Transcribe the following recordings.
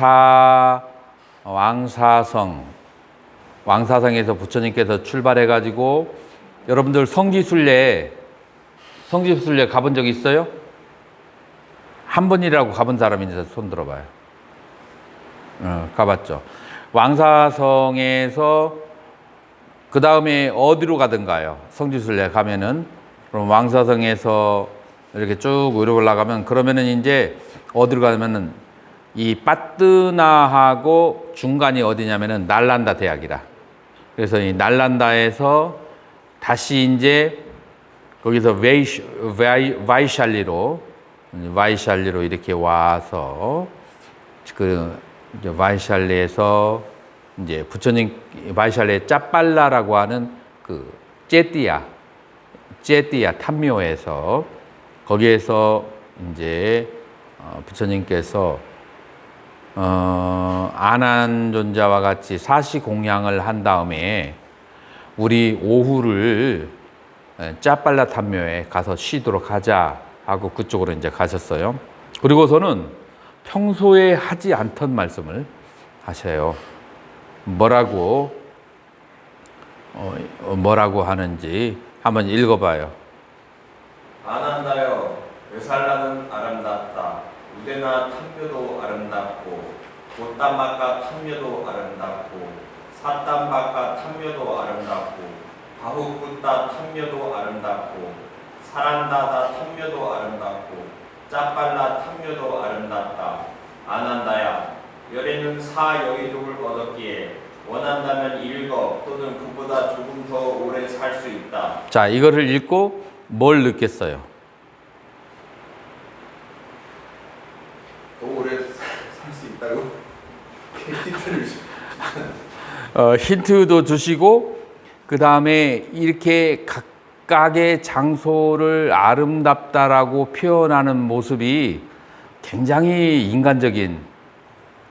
왕사 왕사성 왕사성에서 부처님께서 출발해 가지고 여러분들 성지순례 성지순례 가본 적 있어요? 한 번이라고 가본 사람 있는지 손 들어봐요. 어, 가봤죠. 왕사성에서 그 다음에 어디로 가든가요? 성지순례 가면은 그럼 왕사성에서 이렇게 쭉 위로 올라가면 그러면은 이제 어디로 가면은 이 빠뜨나하고 중간이 어디냐면은 날란다 대학이라. 그래서 이 날란다에서 다시 이제 거기서 와이샬리로 와이샬리로 이렇게 와서 그 와이샬리에서 이제 부처님 와이샬리의 짜빨라라고 하는 그 제띠야 제띠야 탐묘에서 거기에서 이제 어, 부처님께서 어, 아난존자와 같이 사시 공양을 한 다음에 우리 오후를 에, 짜빨라 탐묘에 가서 쉬도록 하자 하고 그쪽으로 이제 가셨어요. 그리고서는 평소에 하지 않던 말씀을 하셔요. 뭐라고 어, 어, 뭐라고 하는지 한번 읽어봐요. 아난다여 외살라는 아름답다 우대나 탐묘도 아름답고 보땀바까 탐묘도 아름답고 사땀바까 탐묘도 아름답고 바후굿다 탐묘도 아름답고 사란다다 탐묘도 아름답고 짜빨라 탐묘도 아름답다 아난다야 열에는 사 여의족을 얻었기에 원한다면 일거 또는 그보다 조금 더 오래 살 수 있다 자, 이거를 읽고 뭘 느꼈어요? 더 오래 살 수 있다고? 힌트를 주- 어, 힌트도 주시고 그 다음에 이렇게 각각의 장소를 아름답다라고 표현하는 모습이 굉장히 인간적인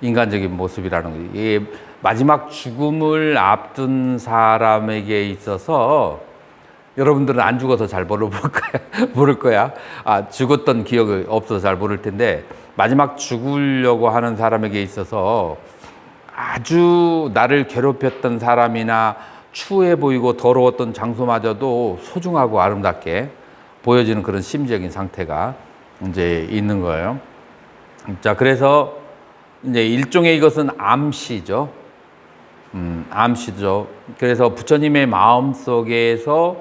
인간적인 모습이라는 거예요. 마지막 죽음을 앞둔 사람에게 있어서 여러분들은 안 죽어서 잘 모를 거야. 모를 거야. 아, 죽었던 기억이 없어서 잘 모를 텐데 마지막 죽으려고 하는 사람에게 있어서 아주 나를 괴롭혔던 사람이나 추해 보이고 더러웠던 장소마저도 소중하고 아름답게 보여지는 그런 심리적인 상태가 이제 있는 거예요. 자, 그래서 이제 일종의 이것은 암시죠. 음, 암시죠. 그래서 부처님의 마음 속에서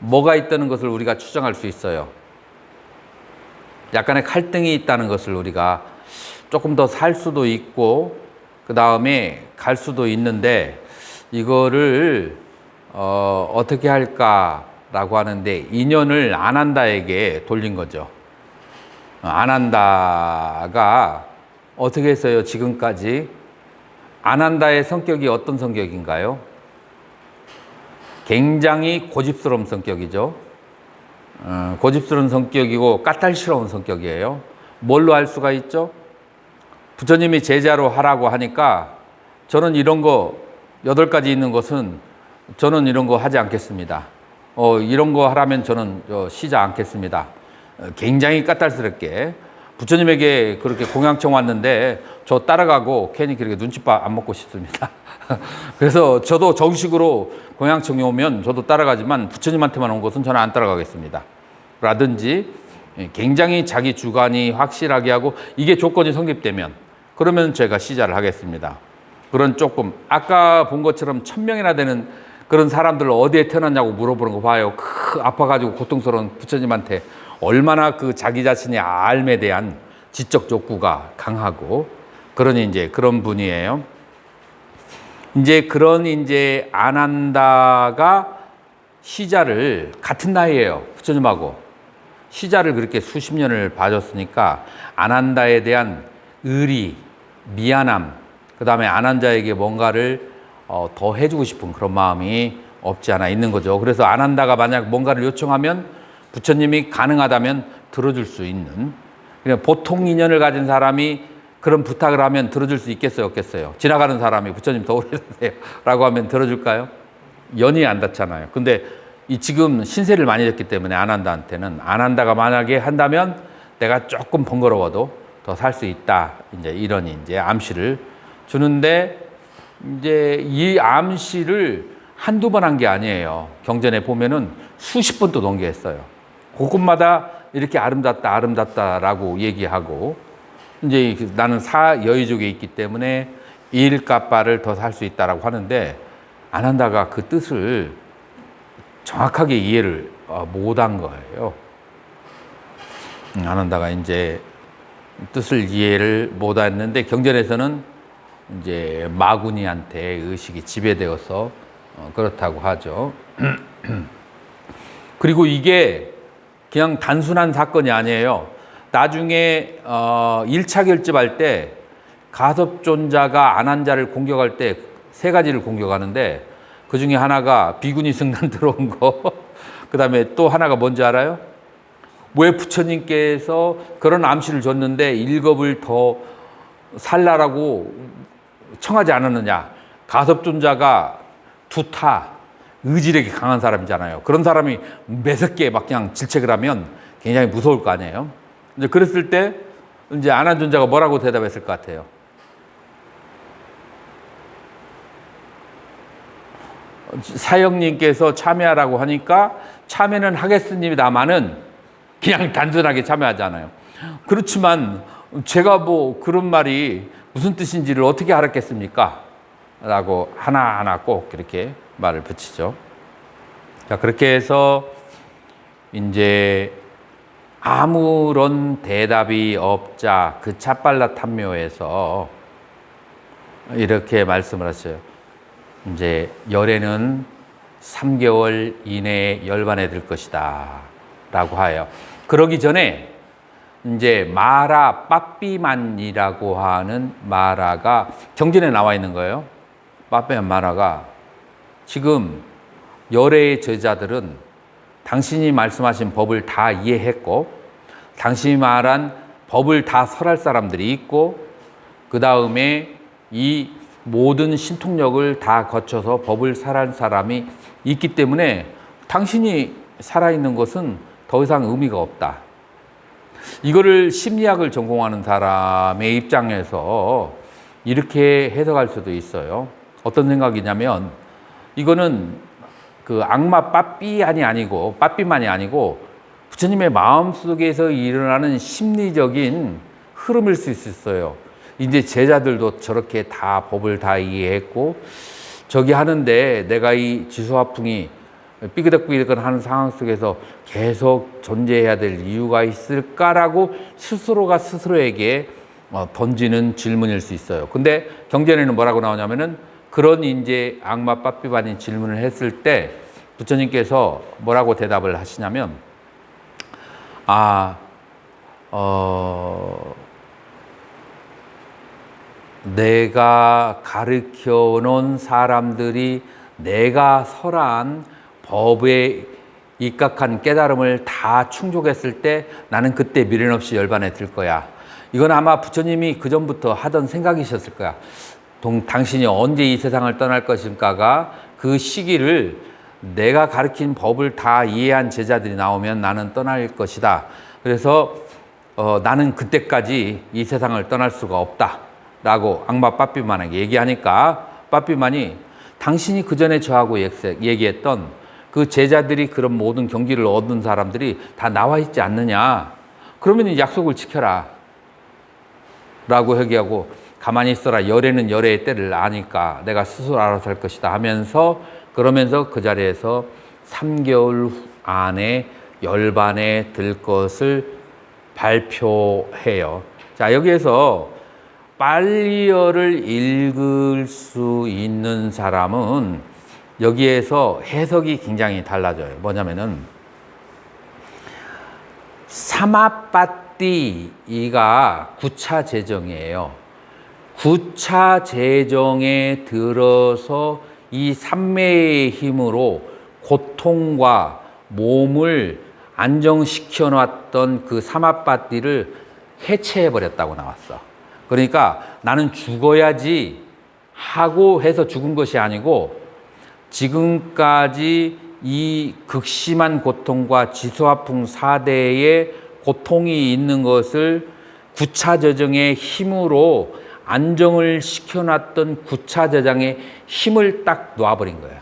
뭐가 있다는 것을 우리가 추정할 수 있어요. 약간의 칼등이 있다는 것을 우리가 조금 더 살 수도 있고 그 다음에 갈 수도 있는데 이거를 어, 어떻게 할까라고 하는데 인연을 아난다에게 돌린 거죠. 어, 아난다가 어떻게 했어요 지금까지 아난다의 성격이 어떤 성격인가요? 굉장히 고집스러운 성격이죠. 어, 고집스러운 성격이고 까탈스러운 성격이에요. 뭘로 할 수가 있죠? 부처님이 제자로 하라고 하니까 저는 이런 거 여덟 가지 있는 것은 저는 이런 거 하지 않겠습니다. 어, 이런 거 하라면 저는 어, 쉬지 않겠습니다. 어, 굉장히 까탈스럽게 부처님에게 그렇게 공양청 왔는데 저 따라가고 괜히 그렇게 눈칫밥 안 먹고 싶습니다. 그래서 저도 정식으로 공양청이 오면 저도 따라가지만 부처님한테만 온 것은 저는 안 따라가겠습니다. 라든지 예, 굉장히 자기 주관이 확실하게 하고 이게 조건이 성립되면 그러면 제가 시자를 하겠습니다. 그런 조금 아까 본 것처럼 천 명이나 되는 그런 사람들 어디에 태어났냐고 물어보는 거 봐요. 크 아파가지고 고통스러운 부처님한테 얼마나 그 자기 자신의 알에 대한 지적 욕구가 강하고 그러니 이제 그런 분이에요. 이제 그런 이제 아난다가 시자를 같은 나이에요. 부처님하고 시자를 그렇게 수십 년을 봐줬으니까 아난다에 대한 의리, 미안함, 그 다음에 아난자에게 뭔가를 어, 더 해주고 싶은 그런 마음이 없지 않아 있는 거죠. 그래서 아난다가 만약 뭔가를 요청하면 부처님이 가능하다면 들어줄 수 있는 그냥 보통 인연을 가진 사람이 그런 부탁을 하면 들어줄 수 있겠어요, 없겠어요? 지나가는 사람이 부처님 더 오래 사세요 라고 하면 들어줄까요? 연이 안 닿잖아요. 근데 이 지금 신세를 많이 졌기 때문에 아난다한테는 아난다가 만약에 한다면 내가 조금 번거로워도 더더살 수 있다. 이제 이런 이제 암시를 주는데 이제 이 암시를 한두 번 한 게 아니에요. 경전에 보면은 수십 번 또 넘겨했어요. 그곳마다 이렇게 아름답다, 아름답다라고 얘기하고 이제 나는 사 여의족에 있기 때문에 일값바를 더 살 수 있다라고 하는데 안 한다가 그 뜻을 정확하게 이해를 어, 못한 거예요. 음, 안 한다가 이제 뜻을 이해를 못했는데 경전에서는 이제 마구니한테 의식이 지배되어서 어, 그렇다고 하죠. 그리고 이게 그냥 단순한 사건이 아니에요. 나중에 어, 1차 결집할 때 가섭존자가 안한자를 공격할 때 세 가지를 공격하는데 그 중에 하나가 비구니 승난 들어온 거. 그 다음에 또 하나가 뭔지 알아요? 왜 부처님께서 그런 암시를 줬는데 일겁을 더 살라라고 청하지 않았느냐? 가섭존자가 두타, 의지력이 강한 사람이잖아요. 그런 사람이 매섭게 막 그냥 질책을 하면 굉장히 무서울 거 아니에요. 이제 그랬을 때 이제 안한존자가 뭐라고 대답했을 것 같아요? 사형님께서 참여하라고 하니까 참여는 하겠습니다만은 그냥 단순하게 참여하잖아요. 그렇지만 제가 뭐 그런 말이 무슨 뜻인지를 어떻게 알았겠습니까? 라고 하나하나 꼭 이렇게 말을 붙이죠. 자, 그렇게 해서 이제 아무런 대답이 없자 그 찻발라 탐묘에서 이렇게 말씀을 하셔요. 이제 열애는 3개월 이내에 열반에 들 것이다. 라고 하여. 그러기 전에 이제 마라 빠삐만이라고 하는 마라가 경전에 나와 있는 거예요. 빠삐만 마라가 지금 열애의 제자들은 당신이 말씀하신 법을 다 이해했고 당신이 말한 법을 다 설할 사람들이 있고 그 다음에 이 모든 신통력을 다 거쳐서 법을 설할 사람이 있기 때문에 당신이 살아있는 것은 더 이상 의미가 없다. 이거를 심리학을 전공하는 사람의 입장에서 이렇게 해석할 수도 있어요. 어떤 생각이냐면 이거는 그 악마 빠삐안이 아니고 빠삐만이 아니고 부처님의 마음 속에서 일어나는 심리적인 흐름일 수 있어요. 이제 제자들도 저렇게 다 법을 다 이해했고 저기 하는데 내가 이 지수화풍이 삐그덕삐그덕 하는 상황 속에서 계속 존재해야 될 이유가 있을까라고 스스로가 스스로에게 어, 던지는 질문일 수 있어요. 근데 경전에는 뭐라고 나오냐면은 그런 이제 악마 빠삐반인 질문을 했을 때 부처님께서 뭐라고 대답을 하시냐면 아, 어, 내가 가르쳐 놓은 사람들이 내가 설한 법에 입각한 깨달음을 다 충족했을 때 나는 그때 미련 없이 열반에 들 거야. 이건 아마 부처님이 그 전부터 하던 생각이셨을 거야. 동, 당신이 언제 이 세상을 떠날 것인가가 그 시기를 내가 가르친 법을 다 이해한 제자들이 나오면 나는 떠날 것이다. 그래서 어, 나는 그때까지 이 세상을 떠날 수가 없다. 라고 악마 빠삐만에게 얘기하니까 빠삐만이 당신이 그 전에 저하고 얘기했던 그 제자들이 그런 모든 경기를 얻은 사람들이 다 나와 있지 않느냐. 그러면 이 약속을 지켜라. 라고 얘기하고 가만히 있어라. 열애는 열애의 때를 아니까 내가 스스로 알아서 할 것이다 하면서 그러면서 그 자리에서 3개월 안에 열반에 들 것을 발표해요. 자, 여기에서 빨리어를 읽을 수 있는 사람은 여기에서 해석이 굉장히 달라져요. 뭐냐면은 사마빠띠이가 구차 재정이에요. 구차 재정에 들어서 이 삼매의 힘으로 고통과 몸을 안정시켜 놨던 그 사마빠띠를 해체해 버렸다고 나왔어. 그러니까 나는 죽어야지 하고 해서 죽은 것이 아니고 지금까지 이 극심한 고통과 지수화풍 사대의 고통이 있는 것을 구차저정의 힘으로 안정을 시켜놨던 구차저장의 힘을 딱 놔버린 거예요.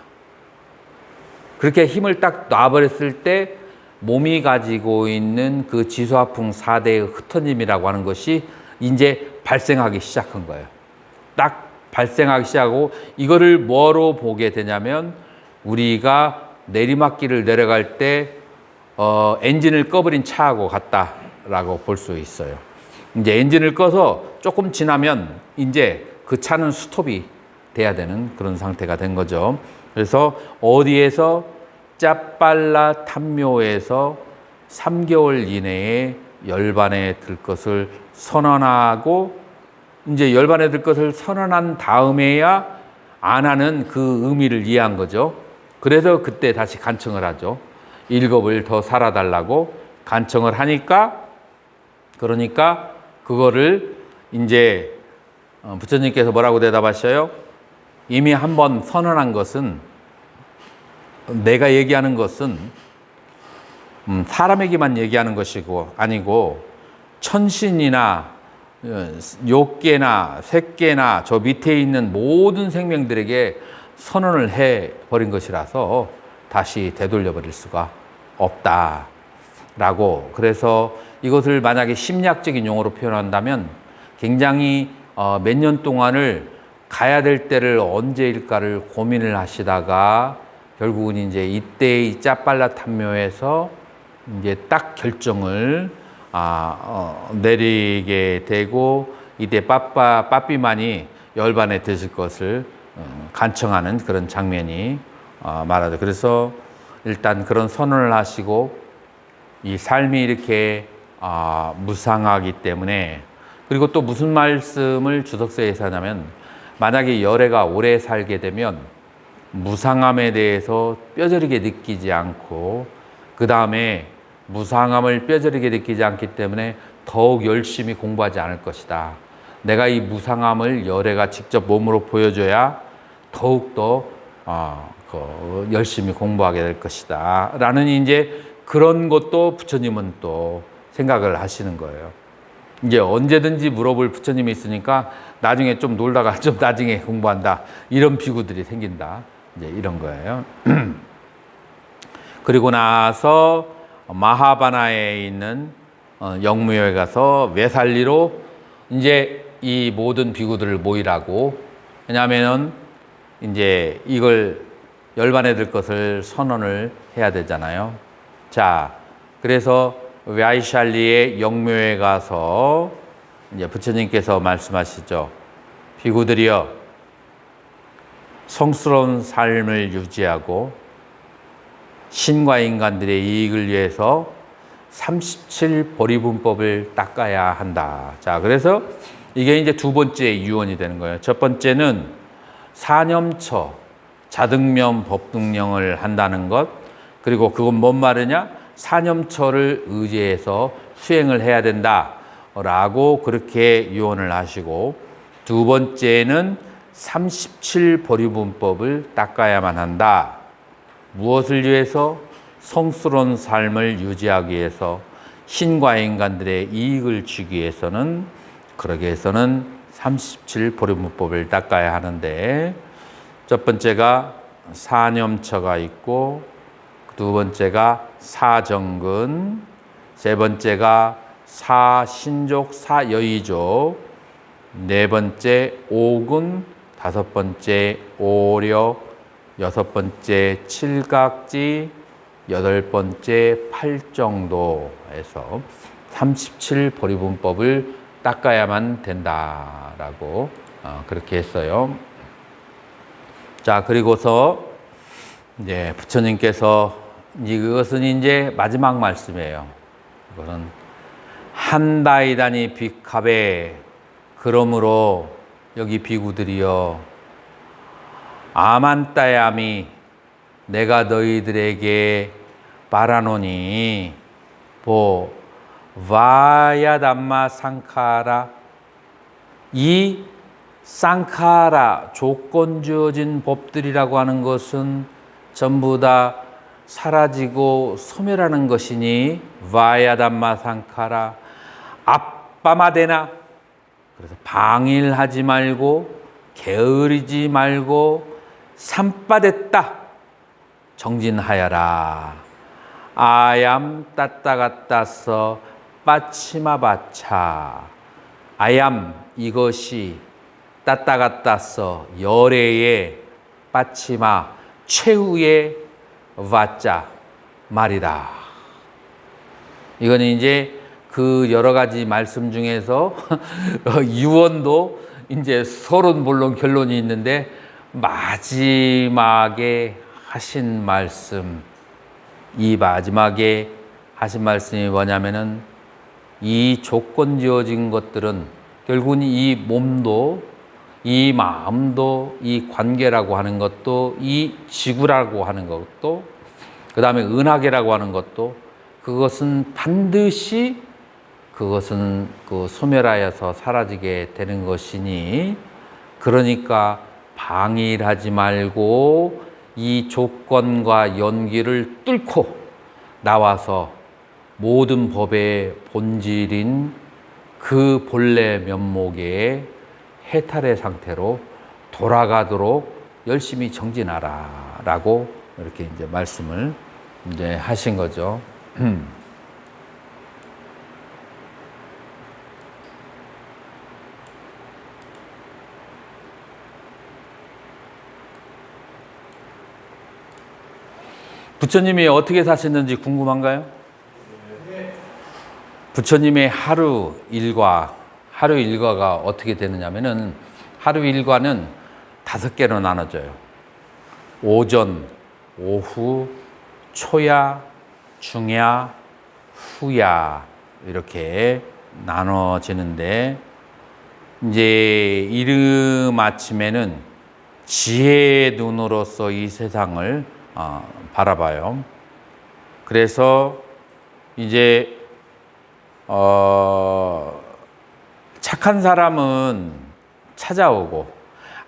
그렇게 힘을 딱 놔버렸을 때 몸이 가지고 있는 그 지수화풍 4대의 흩어짐이라고 하는 것이 이제 발생하기 시작한 거예요. 딱 발생하기 시작하고 이거를 뭐로 보게 되냐면 우리가 내리막길을 내려갈 때 어, 엔진을 꺼버린 차하고 같다라고 볼 수 있어요. 이제 엔진을 꺼서 조금 지나면 이제 그 차는 스톱이 돼야 되는 그런 상태가 된 거죠. 그래서 어디에서 짜빨라 탐묘에서 3개월 이내에 열반에 들 것을 선언하고 이제 열반에 들 것을 선언한 다음에야 안 하는 그 의미를 이해한 거죠. 그래서 그때 다시 간청을 하죠. 일곱을 더 살아달라고 간청을 하니까 그러니까 그거를 이제 어, 부처님께서 뭐라고 대답하셔요? 이미 한 번 선언한 것은 내가 얘기하는 것은 음, 사람에게만 얘기하는 것이고 아니고 천신이나 어, 욕계나 색계나 저 밑에 있는 모든 생명들에게 선언을 해 버린 것이라서 다시 되돌려 버릴 수가 없다 라고. 그래서 이것을 만약에 심리학적인 용어로 표현한다면 굉장히 어, 몇년 동안을 가야 될 때를 언제일까를 고민을 하시다가 결국은 이제 이때 이 짜빨라 탐묘에서 이제 딱 결정을 아, 어, 내리게 되고 이때 빠빠 빠삐만이 열반에 드실 것을 어, 간청하는 그런 장면이 어, 말하죠. 그래서 일단 그런 선언을 하시고 이 삶이 이렇게 아, 무상하기 때문에 그리고 또 무슨 말씀을 주석서에서 하냐면 만약에 열애가 오래 살게 되면 무상함에 대해서 뼈저리게 느끼지 않고 그 다음에 무상함을 뼈저리게 느끼지 않기 때문에 더욱 열심히 공부하지 않을 것이다. 내가 이 무상함을 열애가 직접 몸으로 보여줘야 더욱더 어, 그 열심히 공부하게 될 것이다. 라는 이제 그런 것도 부처님은 또 생각을 하시는 거예요. 이제 언제든지 물어볼 부처님이 있으니까 나중에 좀 놀다가 좀 나중에 공부한다. 이런 비구들이 생긴다. 이제 이런 거예요. 그리고 나서 마하바나에 있는 어, 영무여에 가서 외살리로 이제 이 모든 비구들을 모이라고 왜냐하면은 이제 이걸 열반에 들 것을 선언을 해야 되잖아요. 자, 그래서 와이샬리의 영묘에 가서 이제 부처님께서 말씀하시죠. 비구들이여 성스러운 삶을 유지하고 신과 인간들의 이익을 위해서 37 보리분법을 닦아야 한다. 자, 그래서 이게 이제 두 번째 유언이 되는 거예요. 첫 번째는 사념처, 자등면 법등령을 한다는 것. 그리고 그건 뭔 말이냐? 사념처를 의지해서 수행을 해야 된다. 라고 그렇게 유언을 하시고 두 번째는 37 보리분법을 닦아야만 한다. 무엇을 위해서? 성스러운 삶을 유지하기 위해서 신과 인간들의 이익을 주기 위해서는 그러기 위해서는 37 보리문법을 닦아야 하는데 첫 번째가 사념처가 있고 두 번째가 사정근 세 번째가 사신족 사여의족 네 번째 오근 다섯 번째 오력 여섯 번째 칠각지, 여덟 번째 팔정도에서 37 보리분법을 닦아야만 된다라고 어, 그렇게 했어요. 자 그리고서 이제 부처님께서 이것은 이제 마지막 말씀이에요. 이것은 한다이다니 비캅에 그러므로 여기 비구들이여 아만따야미 내가 너희들에게 말하노니. 보 와야담마 상카라. 이 상카라 조건 주어진 법들이라고 하는 것은 전부 다 사라지고 소멸하는 것이니 와야담마 상카라. 바빠마되나. 그래서 방일하지 말고 게으르지 말고 삼빠됐다. 정진하여라. 아얌 따따가따서 빠치마바차. 아얌 이것이 따따가따서 열애의 빠치마 최후의 와짜 말이다. 이거는 이제 그 여러 가지 말씀 중에서 유언도 이제 서론 본론 결론이 있는데 마지막에 하신 말씀 이 마지막에 하신 말씀이 뭐냐면은 이 조건 지어진 것들은 결국은 이 몸도 이 마음도 이 관계라고 하는 것도 이 지구라고 하는 것도 그 다음에 은하계라고 하는 것도 그것은 반드시 그것은 그 소멸하여서 사라지게 되는 것이니 그러니까 방일하지 말고 이 조건과 연기를 뚫고 나와서 모든 법의 본질인 그 본래 면목의 해탈의 상태로 돌아가도록 열심히 정진하라 라고 이렇게 이제 말씀을 이제 하신 거죠. 부처님이 어떻게 사셨는지 궁금한가요? 부처님의 하루 일과 하루 일과가 어떻게 되느냐면은 하루 일과는 다섯 개로 나눠져요. 오전, 오후, 초야, 중야, 후야 이렇게 나눠지는데 이제 이른 아침에는 지혜의 눈으로서 이 세상을 어, 바라봐요. 그래서 이제 어, 착한 사람은 찾아오고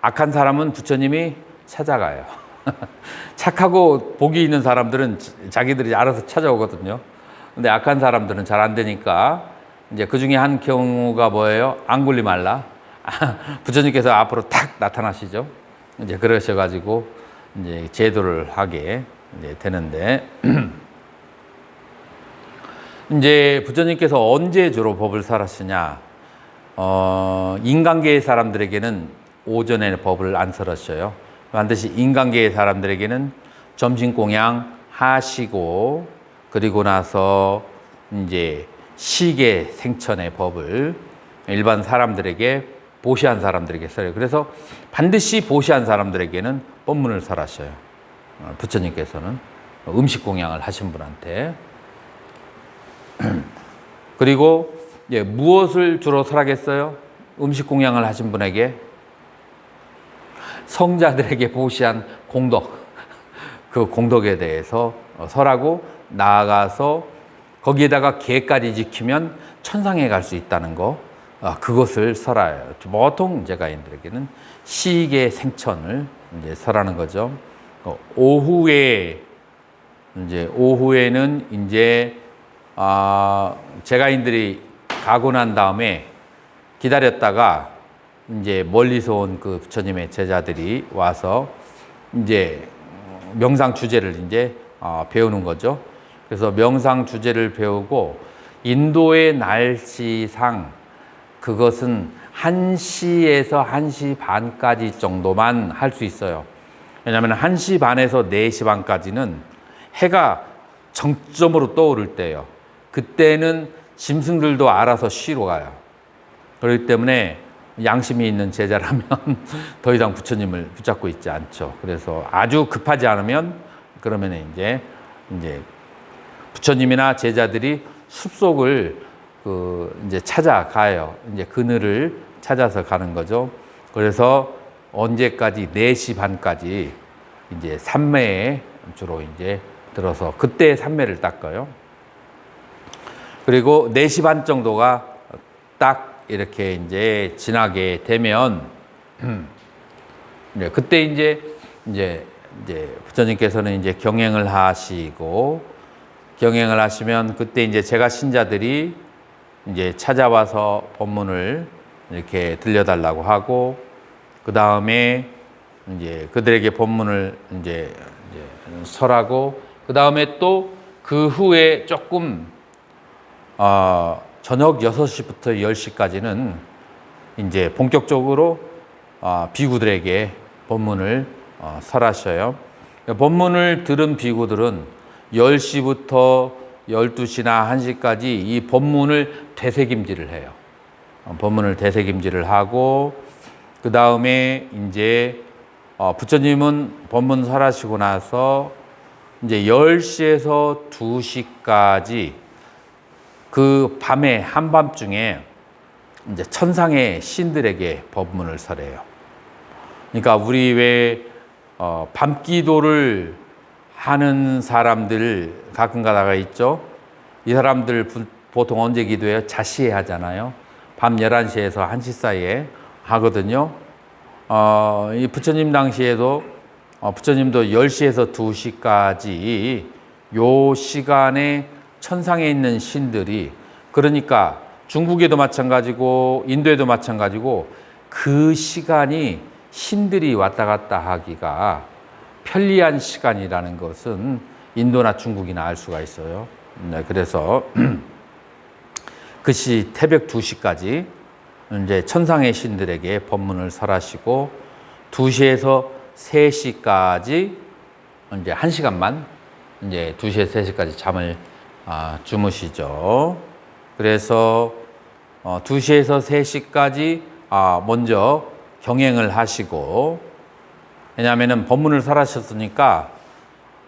악한 사람은 부처님이 찾아가요. 착하고 복이 있는 사람들은 자기들이 알아서 찾아오거든요. 근데 악한 사람들은 잘 안 되니까 이제 그 중에 한 경우가 뭐예요? 앙굴리 말라. 부처님께서 앞으로 탁 나타나시죠. 이제 그러셔가지고 이제 제도를 하게 이제 되는데 이제 부처님께서 언제 주로 법을 설하시냐? 어, 인간계의 사람들에게는 오전에 법을 안 설하셔요. 반드시 인간계의 사람들에게는 점심 공양 하시고 그리고 나서 이제 시계 생천의 법을 일반 사람들에게 보시한 사람들에게 써요. 그래서 반드시 보시한 사람들에게는 법문을 설하셔요. 어, 부처님께서는 음식 공양을 하신 분한테 그리고 예, 무엇을 주로 설하겠어요? 음식 공양을 하신 분에게 성자들에게 보시한 공덕 그 공덕에 대해서 어, 설하고 나아가서 거기에다가 계까지 지키면 천상에 갈 수 있다는 거 아, 그것을 설해요. 보통 제가인들에게는 시계 생천을 이제 설하는 거죠. 어, 오후에 이제 오후에는 이제 아, 제가인들이 가고 난 다음에 기다렸다가 이제 멀리서 온 그 부처님의 제자들이 와서 이제 명상 주제를 이제 어, 배우는 거죠. 그래서 명상 주제를 배우고 인도의 날씨상 그것은 1시에서 1시 반까지 정도만 할 수 있어요. 왜냐하면 1시 반에서 4시 반까지는 해가 정점으로 떠오를 때예요. 그때는 짐승들도 알아서 쉬러 가요. 그렇기 때문에 양심이 있는 제자라면 더 이상 부처님을 붙잡고 있지 않죠. 그래서 아주 급하지 않으면 그러면 이제 이제 부처님이나 제자들이 숲속을 그 이제 찾아가요. 이제 그늘을 찾아서 가는 거죠. 그래서 언제까지 4시 반까지 이제 삼매에 주로 이제 들어서 그때 삼매를 닦아요. 그리고 4시 반 정도가 딱 이렇게 이제 지나게 되면 네, 그때 이제 이제 이제 부처님께서는 이제 경행을 하시고 경행을 하시면 그때 이제 제가 신자들이 이제 찾아와서 법문을 이렇게 들려달라고 하고 그 다음에 이제 그들에게 법문을 이제, 이제 설하고 그 다음에 또 그 후에 조금 어, 저녁 6시부터 10시까지는 이제 본격적으로 어, 비구들에게 법문을 어, 설하셔요. 법문을 들은 비구들은 10시부터 12시나 1시까지 이 법문을 되새김질을 해요. 어, 법문을 되새김질을 하고 그 다음에 이제 어, 부처님은 법문 설하시고 나서 이제 10시에서 2시까지 그 밤에 한밤중에 이제 천상의 신들에게 법문을 설해요. 그러니까 우리 왜 어, 밤기도를 하는 사람들 가끔 가다가 있죠. 이 사람들 부- 보통 언제 기도해요? 자시에 하잖아요. 밤 11시에서 1시 사이에 하거든요. 어, 이 부처님 당시에도 어, 부처님도 10시에서 2시까지 요 시간에 천상에 있는 신들이 그러니까 중국에도 마찬가지고 인도에도 마찬가지고 그 시간이 신들이 왔다 갔다 하기가 편리한 시간이라는 것은 인도나 중국이나 알 수가 있어요. 네, 그래서 그 시 태백 2시까지 이제 천상의 신들에게 법문을 설하시고 2시에서 3시까지 이제 1시간만 이제 2시에서 3시까지 잠을 아, 주무시죠. 그래서 어, 2시에서 3시까지 아, 먼저 경행을 하시고 왜냐하면 법문을 설하셨으니까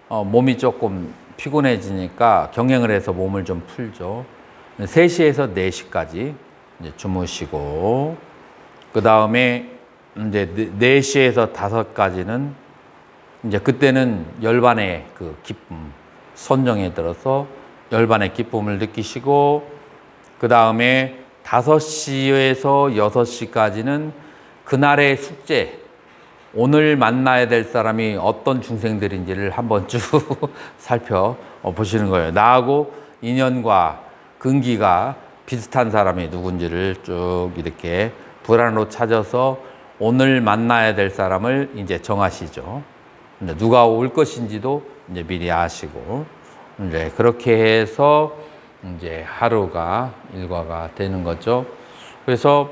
어, 몸이 조금 피곤해지니까 경행을 해서 몸을 좀 풀죠. 3시에서 4시까지 이제 주무시고 그 다음에 이제 4시에서 5까지는 이제 그때는 열반의 그 기쁨, 선정에 들어서 열반의 기쁨을 느끼시고 그 다음에 5시에서 6시까지는 그날의 숙제, 오늘 만나야 될 사람이 어떤 중생들인지를 한번 쭉 살펴 보시는 거예요. 나하고 인연과 근기가 비슷한 사람이 누군지를 쭉 이렇게 불안으로 찾아서 오늘 만나야 될 사람을 이제 정하시죠. 누가 올 것인지도 이제 미리 아시고 이제 그렇게 해서 이제 하루가 일과가 되는 거죠. 그래서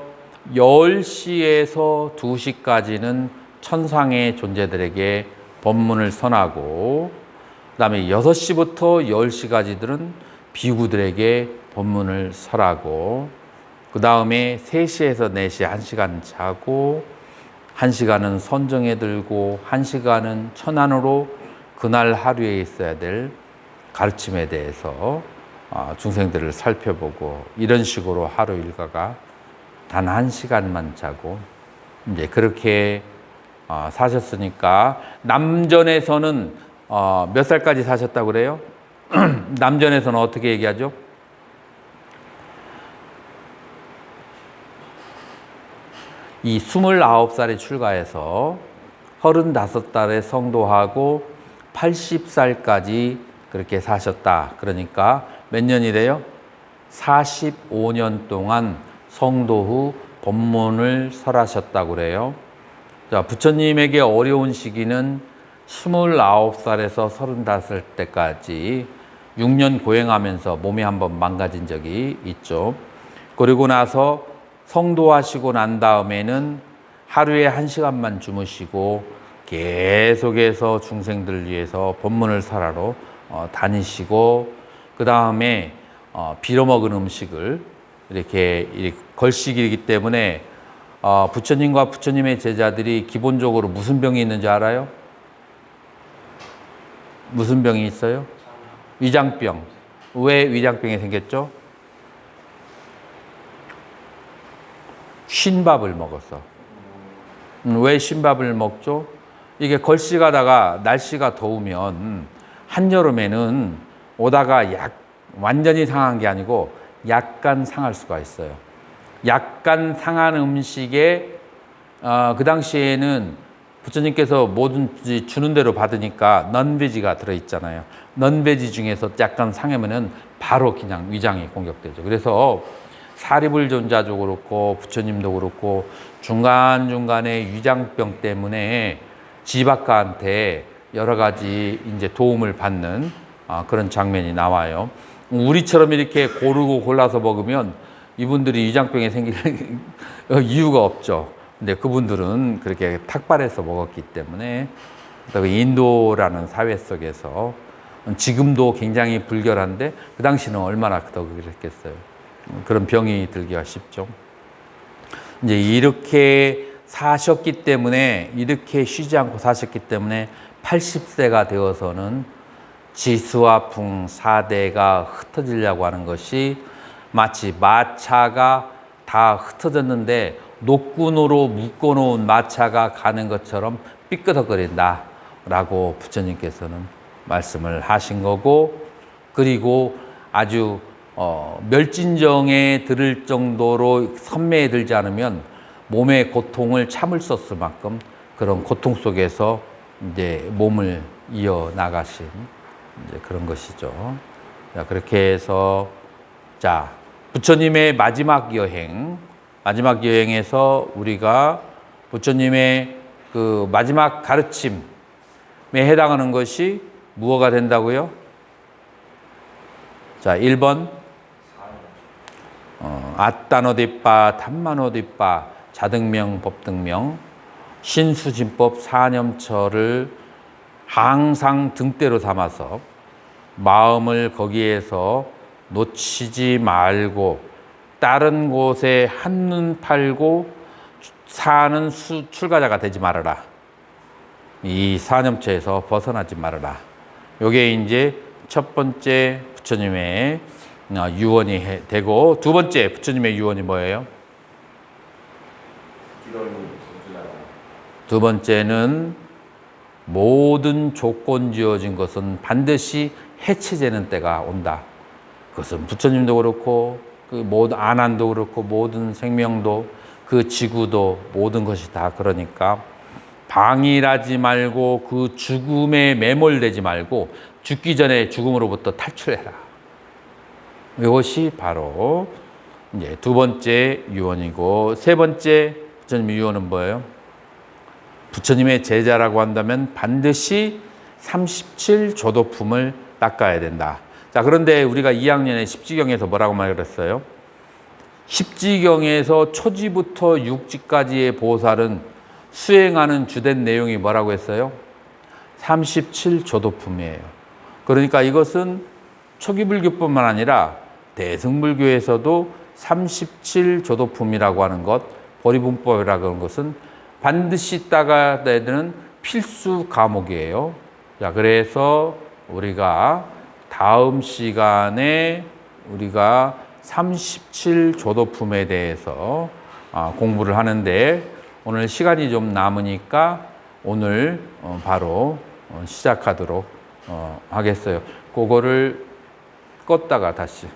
10시에서 2시까지는 천상의 존재들에게 법문을 선하고 그다음에 6시부터 10시까지들은 비구들에게 법문을 설하고 그다음에 3시에서 4시 1시간 자고 1시간은 선정에 들고 1시간은 천안으로 그날 하루에 있어야 될 가르침에 대해서 어, 중생들을 살펴보고 이런 식으로 하루 일과가 단 한 시간만 자고 이제 그렇게 어, 사셨으니까 남전에서는 어, 몇 살까지 사셨다고 그래요? 남전에서는 어떻게 얘기하죠? 이 29살에 출가해서 35달에 성도하고 80살까지 그렇게 사셨다. 그러니까 몇 년이 돼요? 45년 동안 성도 후 법문을 설하셨다고 그래요. 자, 부처님에게 어려운 시기는 29살에서 35살 때까지 6년 고행하면서 몸이 한번 망가진 적이 있죠. 그리고 나서 성도하시고 난 다음에는 하루에 한 시간만 주무시고 계속해서 중생들을 위해서 법문을 설하러 어, 다니시고 그 다음에 어, 빌어먹은 음식을 이렇게 걸식이기 때문에 어, 부처님과 부처님의 제자들이 기본적으로 무슨 병이 있는지 알아요? 무슨 병이 있어요? 위장병. 왜 위장병이 생겼죠? 쉰밥을 먹었어. 음, 왜 쉰밥을 먹죠? 이게 걸식하다가 날씨가 더우면 한여름에는 오다가 약 완전히 상한 게 아니고 약간 상할 수가 있어요. 약간 상한 음식에 어, 그 당시에는 부처님께서 뭐든지 주는 대로 받으니까 넌베지가 들어있잖아요. 넌베지 중에서 약간 상하면은 바로 그냥 위장이 공격되죠. 그래서 사리불존자도 그렇고 부처님도 그렇고 중간 중간에 위장병 때문에 지박가한테 여러 가지 이제 도움을 받는 아, 그런 장면이 나와요. 우리처럼 이렇게 고르고 골라서 먹으면 이분들이 위장병에 생길 이유가 없죠. 근데 그분들은 그렇게 탁발해서 먹었기 때문에 그 인도라는 사회 속에서 지금도 굉장히 불결한데 그 당시는 얼마나 더 그랬겠어요. 그런 병이 들기가 쉽죠. 이제 이렇게 사셨기 때문에 이렇게 쉬지 않고 사셨기 때문에 80세가 되어서는 지수와풍 사대가 흩어지려고 하는 것이 마치 마차가 다 흩어졌는데 녹군으로 묶어놓은 마차가 가는 것처럼 삐끄덕거린다 라고 부처님께서는 말씀을 하신 거고 그리고 아주 어, 멸진정에 들을 정도로 선매에 들지 않으면 몸의 고통을 참을 수 없을 만큼 그런 고통 속에서 이제 몸을 이어 나가신 이제 그런 것이죠. 자, 그렇게 해서 자, 부처님의 마지막 여행, 마지막 여행에서 우리가 부처님의 그 마지막 가르침에 해당하는 것이 무엇가 된다고요? 자, 1번 어, 아따노디빠, 단마노디빠, 자등명, 법등명, 신수진법, 사념처를 항상 등대로 삼아서 마음을 거기에서 놓치지 말고 다른 곳에 한눈 팔고 사는 수, 출가자가 되지 말아라. 이 사념처에서 벗어나지 말아라. 요게 이제 첫 번째 부처님의 어, 유언이 해- 되고 두 번째 부처님의 유언이 뭐예요? 두 번째는 모든 조건 지어진 것은 반드시 해체되는 때가 온다. 그것은 부처님도 그렇고 그 모든 아난도 그렇고 모든 생명도 그 지구도 모든 것이 다 그러니까 방일하지 말고 그 죽음에 매몰되지 말고 죽기 전에 죽음으로부터 탈출해라. 이것이 바로 이제 두 번째 유언이고 세 번째 부처님의 유언은 뭐예요? 부처님의 제자라고 한다면 반드시 37 조도품을 닦아야 된다. 자, 그런데 우리가 2학년에 십지경에서 뭐라고 말했어요? 십지경에서 초지부터 육지까지의 보살은 수행하는 주된 내용이 뭐라고 했어요? 37 조도품이에요. 그러니까 이것은 초기불교뿐만 아니라 대승불교에서도 37 조도품이라고 하는 것, 보리분법이라고 하는 것은 반드시 따가야 되는 필수 과목이에요. 자, 그래서 우리가 다음 시간에 우리가 37 조도품에 대해서 아, 공부를 하는데 오늘 시간이 좀 남으니까 오늘 어, 바로 어, 시작하도록 어, 하겠어요. 그거를 껐다가 다시